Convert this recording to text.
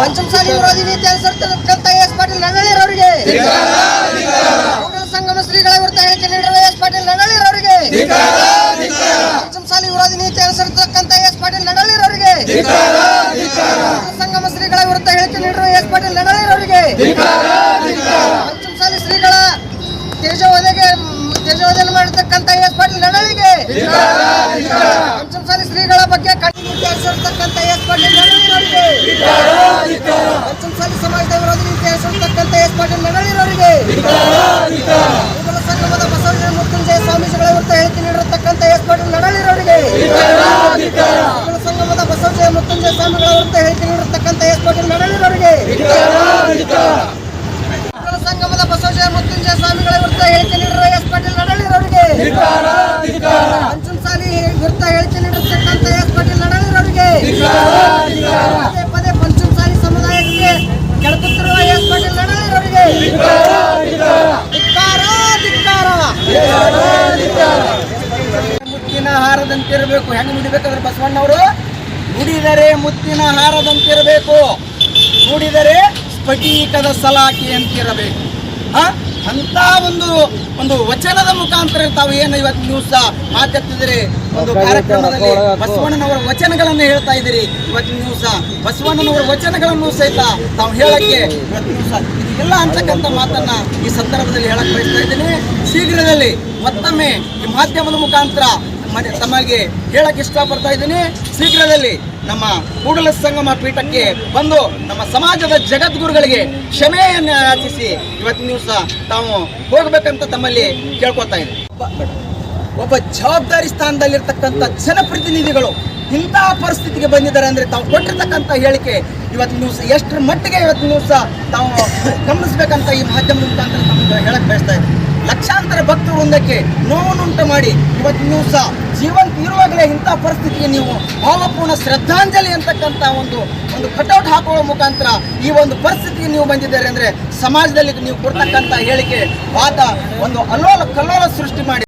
ಪಂಚಮಸಾಲಿ ವಿರೋಧಿ ನೀತಿ ಅನುಸರಿಸತಕ್ಕಂತ ಎಸ್ ಪಾಟೀಲ್ ನನ್ನಳ್ಳಿರವರಿಗೆ ಅವರಿಗೆ ಸಂಗಮ ಶ್ರೀಗಳ ವಿರುದ್ಧ ಹೇಳಿಕೆ ನೀಡಿರುವ ಎಸ್ ಪಾಟೀಲ್ ನನ್ನಳ್ಳಿರವರಿಗೆ ಪಂಚಮಸಾಲಿ ವಿರೋಧಿ ನೀತಿ ಅನುಸರಿಸತಕ್ಕಂತ ಎಸ್ ಪಾಟೀಲ್ ನನ್ನಳ್ಳಿರವರಿಗೆ ಅವರಿಗೆ ಸಂಗಮ ಶ್ರೀಗಳ ವಿರುದ್ಧ ಹೇಳಿಕೆ ನೀಡಿರುವ ಎಸ್ ಪಾಟೀಲ್ ನನ್ನಳ್ಳಿರವರಿಗೆ ಪಂಚಮಸಾಲಿ ತೇಜೋವಧೆಯನ್ನು ಮಾಡಿರ್ತಕ್ಕಂತ ಎಸ್ ಪಾಟೀಲ್ ನನ್ನಳ್ಳಿಗೆ ಪಂಚಮಸಾಲಿ ಶ್ರೀಗಳ ಬಗ್ಗೆ ಕಠಿಣ ನೀತಿ ಅನುಸರಿಸತಕ್ಕಂತ ಎಸ್ ಪಾಟೀಲ್ ನನ್ನಳ್ಳಿರವರಿಗೆ ಪಂಚಮಸಾಲಿ ಸಮಾಜದ ವಿರೋಧಿ ನೀತಿ ಅನುಸರಿಸತಕ್ಕಂತ ಎಸ್ ಪಾಟೀಲ್ ನನ್ನಳ್ಳಿರವರಿಗೆ ಕೂಡಲ ಸಂಗಮದ ಬಸವಣ್ಣ ಮೃತ್ಯುಂಜಯ ಸ್ವಾಮೀಜಿಗಳ ವಿರುದ್ಧ ಹೇಳಿಕೆ ನೀಡಿರತಕ್ಕಂತ ಎಸ್ ಪಾಟೀಲ್ ನಡಳಿರವರಿಗೆ ಕೂಡಲ ಸಂಗಮದ ಬಸವಣ್ಣ ಮೃತ್ಯುಂಜಯ ಸ್ವಾಮಿಗಳ ವಿರುದ್ಧ ಹೇಳಿಕೆ ನೀಡಿರತಕ್ಕಂತ ಎಸ್ ಪಾಟೀಲ್ ನಡಳಿರವರಿಗೆ ಸಂಗಮದ ಬಸವಣ್ಣ ಮೃತ್ಯುಂಜಯ ಸ್ವಾಮಿಗಳ ವಿರುದ್ಧ ಹೇಳಿಕೆ ಪಂಚಮಸಾಲಿ ವಿರುದ್ಧ ಹೇಳಿಕೆ ನೀಡಿರತಕ್ಕಂತ ಎಸ್ ಪಾಟೀಲ್ ನಡಳಿರವರಿಗೆ ಪದೇ ಪದೇ ಪಂಚಮಸಾಲಿ ಸಮುದಾಯಕ್ಕೆ ಕೆಳಕುತ್ತಿರುವ ಎಸ್ ಪಾಟೀಲ್ ಧಿಕ್ಕಾರ ಮುತ್ತಿನ ಹಾರದಂತಿರಬೇಕು ಹೆಂಗೆ ನುಡಿಬೇಕಾದ್ರೆ ಬಸವಣ್ಣವರು ನುಡಿದರೆ ಮುತ್ತಿನ ಹಾರದಂತಿರಬೇಕು ನುಡಿದರೆ ಸ್ಫಟಿಕದ ಸಲಾಕಿ ಅಂತಿರಬೇಕು ಆ? ಅಂತ ಒಂದು ಒಂದು ವಚನದ ಮುಖಾಂತರ ತಾವು ಏನು ಇವತ್ತು ನ್ಯೂಸ್ ಮಾತಾಡ್ತಿದ್ದೀರಿ ಒಂದು ಕಾರ್ಯಕ್ರಮದಲ್ಲಿ ಬಸವಣ್ಣನವರ ವಚನಗಳನ್ನು ಹೇಳ್ತಾ ಇದ್ದೀರಿ ಇವತ್ತಿನ ನ್ಯೂಸ್ ಬಸವಣ್ಣನವರ ವಚನಗಳನ್ನು ಸಹಿತ ತಾವು ಹೇಳಕ್ಕೆ ಇವತ್ತು ನ್ಯೂಸ್ ಇದೆಲ್ಲ ಅಂತಕ್ಕಂಥ ಮಾತನ್ನ ಈ ಸಂದರ್ಭದಲ್ಲಿ ಹೇಳಕ್ ಬಯಸ್ತಾ ಇದ್ದೀನಿ. ಶೀಘ್ರದಲ್ಲಿ ಮತ್ತೊಮ್ಮೆ ಈ ಮಾಧ್ಯಮದ ಮುಖಾಂತರ ಮನೆ ತಮಗೆ ಹೇಳಕ್ಕೆ ಇಷ್ಟಪಡ್ತಾ ಇದ್ದೀನಿ. ಶೀಘ್ರದಲ್ಲಿ ನಮ್ಮ ಕೂಡಲ ಸಂಗಮ ಪೀಠಕ್ಕೆ ಬಂದು ನಮ್ಮ ಸಮಾಜದ ಜಗದ್ಗುರುಗಳಿಗೆ ಕ್ಷಮೆಯನ್ನು ಯಾಚಿಸಿ ಇವತ್ತಿನ ದಿವಸ ತಾವು ಹೋಗ್ಬೇಕಂತ ತಮ್ಮಲ್ಲಿ ಕೇಳ್ಕೊತಾ ಇದ್ದೆ ಒಬ್ಬ ಜವಾಬ್ದಾರಿ ಸ್ಥಾನದಲ್ಲಿರ್ತಕ್ಕಂಥ ಜನಪ್ರತಿನಿಧಿಗಳು ಇಂತಹ ಪರಿಸ್ಥಿತಿಗೆ ಬಂದಿದ್ದಾರೆ ಅಂದ್ರೆ ತಾವು ಕೊಟ್ಟಿರ್ತಕ್ಕಂಥ ಹೇಳಿಕೆ ಇವತ್ತಿನ ದಿವಸ ಎಷ್ಟರ ಮಟ್ಟಿಗೆ ಇವತ್ತಿನ ದಿವಸ ತಾವು ಗಮನಿಸ್ಬೇಕಂತ ಈ ಮಾಧ್ಯಮದ ಮುಖಾಂತರ ತಮಗೆ ಹೇಳಕ್ ಬಯಸ್ತಾ ಇದ್ದೀನಿ. ಲಕ್ಷಾಂತರ ಭಕ್ತರು ಒಂದಕ್ಕೆ ನೋವನ್ನುಂಟು ಮಾಡಿ ಇವತ್ತಿನ ದಿವಸ ಜೀವಂತ ಇರುವಾಗಲೇ ಇಂಥ ಪರಿಸ್ಥಿತಿಗೆ ನೀವು ಭಾವಪೂರ್ಣ ಶ್ರದ್ಧಾಂಜಲಿ ಅಂತಕ್ಕಂಥ ಒಂದು ಒಂದು ಕಟೌಟ್ ಹಾಕುವ ಮುಖಾಂತರ ಈ ಒಂದು ಪರಿಸ್ಥಿತಿಗೆ ನೀವು ಬಂದಿದ್ದಾರೆ ಅಂದರೆ ಸಮಾಜದಲ್ಲಿ ನೀವು ಕೊಡ್ತಕ್ಕಂಥ ಹೇಳಿಕೆ, ವಾದ, ಒಂದು ಅಲ್ಲೋಲ ಕಲ್ಲೋಲ ಸೃಷ್ಟಿ ಮಾಡಿ.